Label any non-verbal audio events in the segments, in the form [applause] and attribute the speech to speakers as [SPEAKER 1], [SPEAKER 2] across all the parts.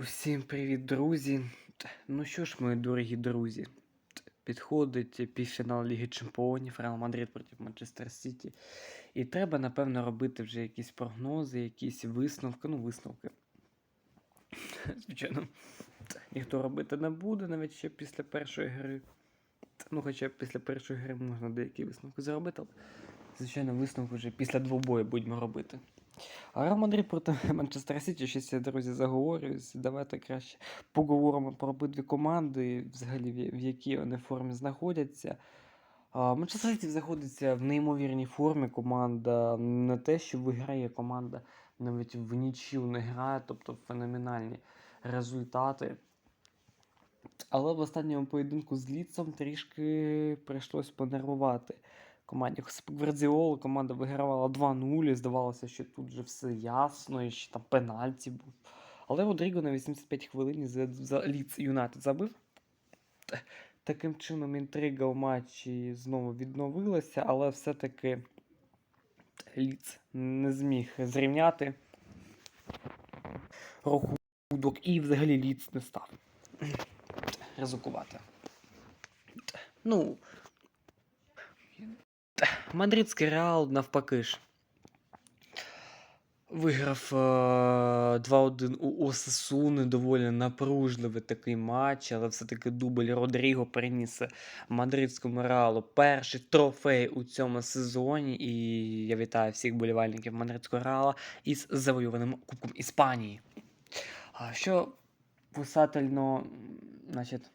[SPEAKER 1] Усім привіт, друзі. Ну що ж, мої дорогі друзі, підходить півфінал Ліги Чемпіонів Реал Мадрид проти Манчестер Сіті. І треба, напевно, робити вже якісь прогнози, якісь висновки. Ну, висновки. Звичайно, ніхто робити не буде, навіть ще після першої гри. Ну, хоча після першої гри можна деякі висновки зробити, але, звичайно, висновки вже після двобою будемо робити. А Реал Мадрид проти [laughs] Манчестер Сіті, щось я, друзі, заговорююсь. Давайте краще поговоримо про обидві команди, взагалі в якій вони формі знаходяться. Манчестер Сіті знаходиться в неймовірній формі. Команда не те, що виграє, команда навіть в нічів не грає, тобто феноменальні результати. Але в останньому поєдинку з Ліцом трішки прийшлось понервувати команді Гвардіоли. Команда вигравала 2-0, і здавалося, що тут вже все ясно, і що там пенальті був. Але Родріго на 85 хвилині за, за Ліц Юнайтед забив. Таким чином інтрига у матчі знову відновилася, але все-таки Ліц не зміг зрівняти рахунок і взагалі Ліц не став ризикувати. Ну, Мадридський Реал навпаки ж. Виграв е, 2-1 у Осасуни, доволі напружливий такий матч, але все-таки дубль Родріго приніс мадридському реалу перший трофей у цьому сезоні. І я вітаю всіх болівальників мадридського реала із завоюваним Кубком Іспанії. Що писательно, значить,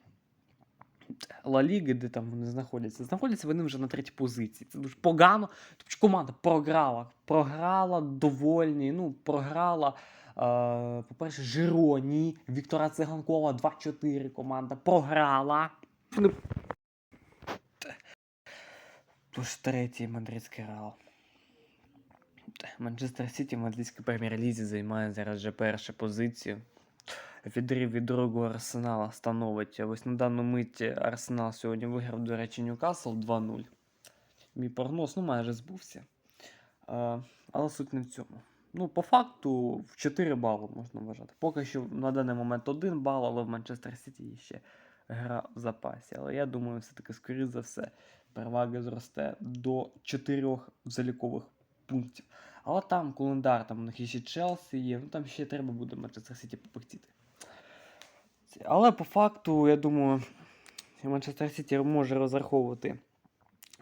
[SPEAKER 1] Ла Ліги, де там вони знаходяться, знаходяться вони вже на третій позиції. Це дуже погано. Тобто команда програла. Програла довольні. Ну, програла. Е, по-перше, Жироні, Віктора Циганкова 2-4 команда програла. Тож третій мадридський реал. Манчестер Сіті в мадридській прем'єр-лізі займає зараз вже першу позицію. Відрив від другого Арсенала становить. Ось на дану мить Арсенал сьогодні виграв, до речі, Ньюкасл 2-0. Мій прогноз ну, майже збувся. Е, але суть не в цьому. Ну, по факту, в 4 бали можна вважати. Поки що на даний момент 1 бал, але в Манчестер Сіті є ще гра в запасі. Але я думаю, все-таки, скоріше за все, перевага зросте до 4 залікових пунктів. Але там календар, там у них ще Челсі є, ну там ще треба буде Манчестер Сіті попектіти. Але по факту, я думаю, Манчестер Сіті може розраховувати.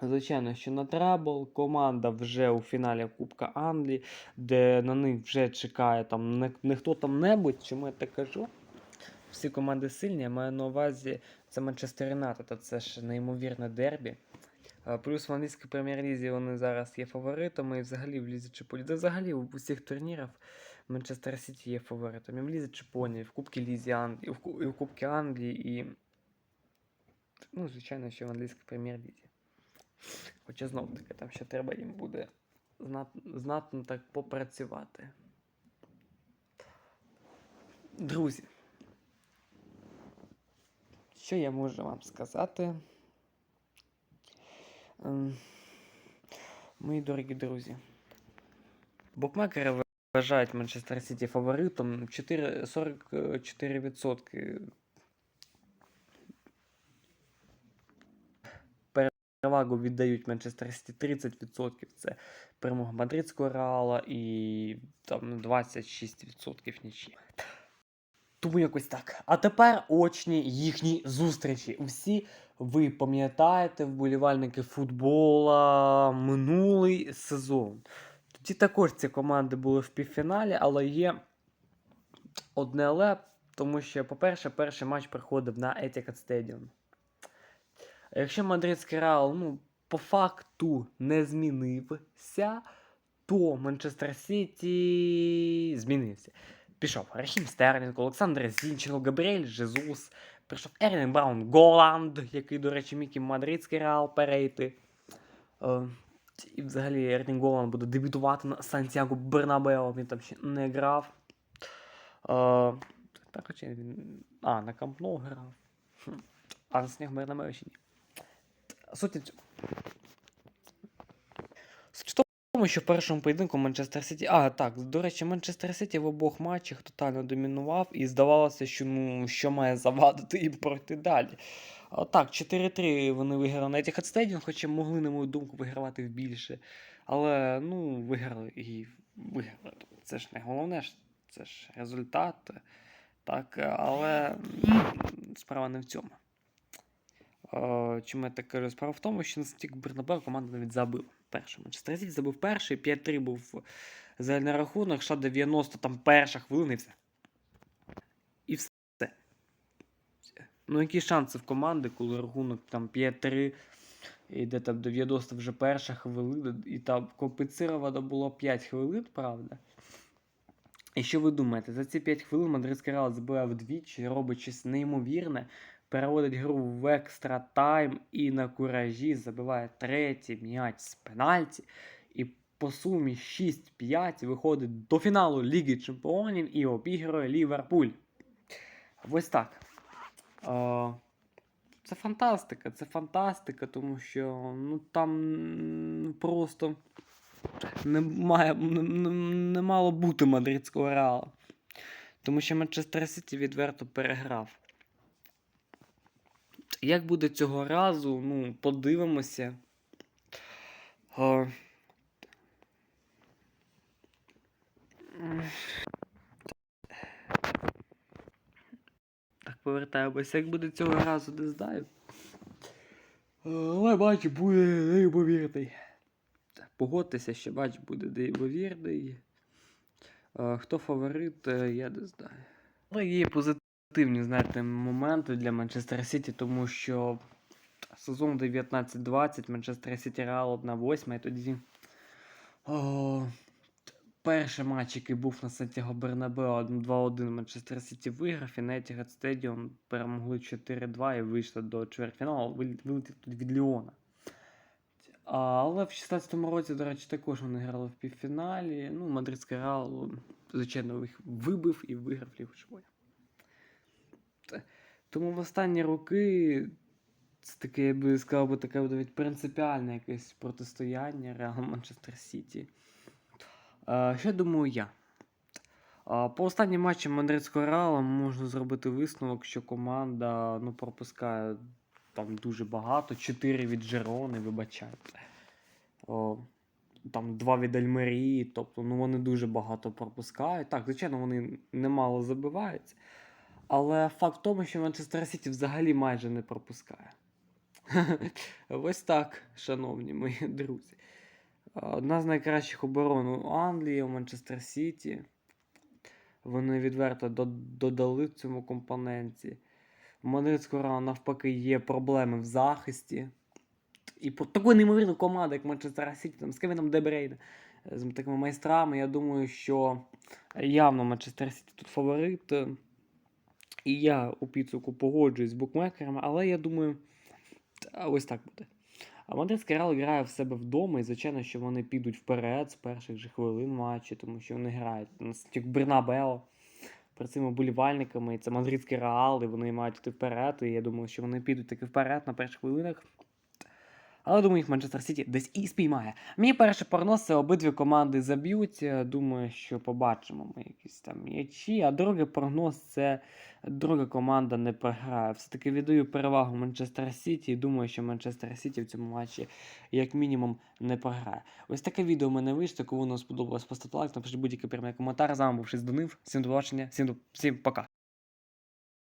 [SPEAKER 1] Звичайно, що на трабл команда вже у фіналі Кубка Англії, де на них вже чекає там не, не хто там небудь, чому я так кажу. Всі команди сильні, я маю на увазі це Манчестер Юнайтед, це ж неймовірне дербі. Плюс в англійській прем'єр-лізі вони зараз є фаворитами, і взагалі в Лізі Чемпіонів. Да взагалі у усіх турнірах Манчестер Сіті є фаворитом. І в Лізі Чемпіонів, і в Кубці Лізі Англії, і в, Кубці Англії, і. Ну, звичайно, що в англійській прем'єр-лізі. Хоча знов таки, там ще треба їм буде знатно так попрацювати. Друзі, що я можу вам сказати? Ем, Мої дорогі друзі. Букмекери вважають Манчестер Сіті фаворитом 4, 44%. Перевагу віддають Манчестер Сіті 30%. Це перемога мадридського реала і там 26% нічі. Тому якось так. А тепер очні їхні зустрічі. Всі ви пам'ятаєте, вболівальники футбола минулий сезон. Тоді також ці команди були в півфіналі, але є одне але, тому що, по-перше, перший матч проходив на Etihad Stadium. Якщо мадридський Реал, ну, по факту не змінився, то Манчестер Сіті змінився. Пішов Рахім Стерлінг, Олександр Зінченко, Габріель Жезус, прийшов Ерлін Браун Голланд, який, до речі, міг і мадридський Реал перейти. Е, і взагалі Ерлін Голланд буде дебютувати на Сантьяго Бернабео, він там ще не грав. Е, так, хоча він. А, на Камп Ноу грав. А на Сантьяго Бернабео ще ні. Суть тому, що в першому поєдинку Манчестер Сіті. А, так, до речі, Манчестер Сіті в обох матчах тотально домінував, і здавалося, що ну, що має завадити їм пройти далі. А, так, 4-3 вони виграли на Etihad Stadium, хоча могли, на мою думку, вигравати в більше. Але ну, виграли і виграли. Це ж не головне, це ж результат. Так, але справа не в цьому. Е, Чому я так кажу? Справа в тому, що на Сантьяго Бернабеу команда навіть забила. Перший Манчестер Сіті забив перший, 5-3 був загальний рахунок, ще 90 там перша хвилина і все. І все. Ну, які шанси в команди, коли рахунок там 5-3, і де там 90 вже перша хвилина, і там компенсировано було 5 хвилин, правда? І що ви думаєте? За ці 5 хвилин Мадридський Реал забиває вдвічі, робить щось неймовірне, переводить гру в екстра тайм і на куражі забиває третій м'яч з пенальті. І по сумі 6-5 виходить до фіналу Ліги Чемпіонів і обігрує Ліверпуль. Ось так. Е, Це фантастика, це фантастика, тому що ну, там просто не, має, не, не, мало бути мадридського реалу. Тому що Манчестер Сіті відверто переграв. Як буде цього разу, ну, подивимося. Е, Так, повертаємося. Як буде цього разу, не знаю. Але бачу, буде неймовірний. Погодьтеся, що матч буде неймовірний. Хто фаворит, е, я не знаю. Але є позитивні, знаєте, моменти для Манчестер Сіті, тому що сезон 19-20, Манчестер Сіті Реал 1-8, і тоді. О, перший матч, який був на Сантьяго Бернабео 2-1 Манчестер Сіті виграв, і на Etihad Stadium перемогли 4-2 і вийшли до чвертьфіналу, вилетів тут від Ліона. А, але в 16-му році, до речі, також вони грали в півфіналі. Ну, Мадридський Реал, звичайно, їх вибив і виграв Лігу Чемпіонів. Тому в останні роки це таке, я би сказав, би, таке навіть принципіальне якесь протистояння Реал Манчестер Сіті. Що думаю я? По останнім матчам Мадридського Реала можна зробити висновок, що команда ну, пропускає там дуже багато. 4 від Жерони, вибачайте. О, там 2 від Альмерії, тобто ну, вони дуже багато пропускають. Так, звичайно, вони немало забиваються. Але факт в тому, що Манчестер Сіті взагалі майже не пропускає. [laughs] Ось так, шановні мої друзі. Одна з найкращих оборон у Англії, у Манчестер Сіті. Вони відверто додали цьому компоненті. У Мадридського Реала навпаки є проблеми в захисті. І по такої неймовірної команди, як Манчестер Сіті, там, з Кевіном Дебрейне, з такими майстрами, я думаю, що явно Манчестер Сіті тут фаворит. І я у підсумку погоджуюсь з букмекерами, але я думаю, ось так буде. А Мадридський Реал грає в себе вдома, і звичайно, що вони підуть вперед з перших же хвилин матчу, тому що вони грають як Бернабео перед цими болівальниками, і це Мадридський Реал, і вони мають йти вперед. І я думаю, що вони підуть таки вперед на перших хвилинах. Але думаю, їх Манчестер Сіті десь і спіймає. Мій перший прогноз це обидві команди заб'ють. Думаю, що побачимо ми якісь там м'ячі. А другий прогноз це друга команда не програє. Все-таки віддаю перевагу Манчестер Сіті і думаю, що Манчестер Сіті в цьому матчі як мінімум не програє. Ось таке відео мене вийшло. Кому воно сподобалось, поставте лайк, напишіть будь-який прямий коментар. З вами був Шиз Донив. Всім до побачення, всім, всім пока.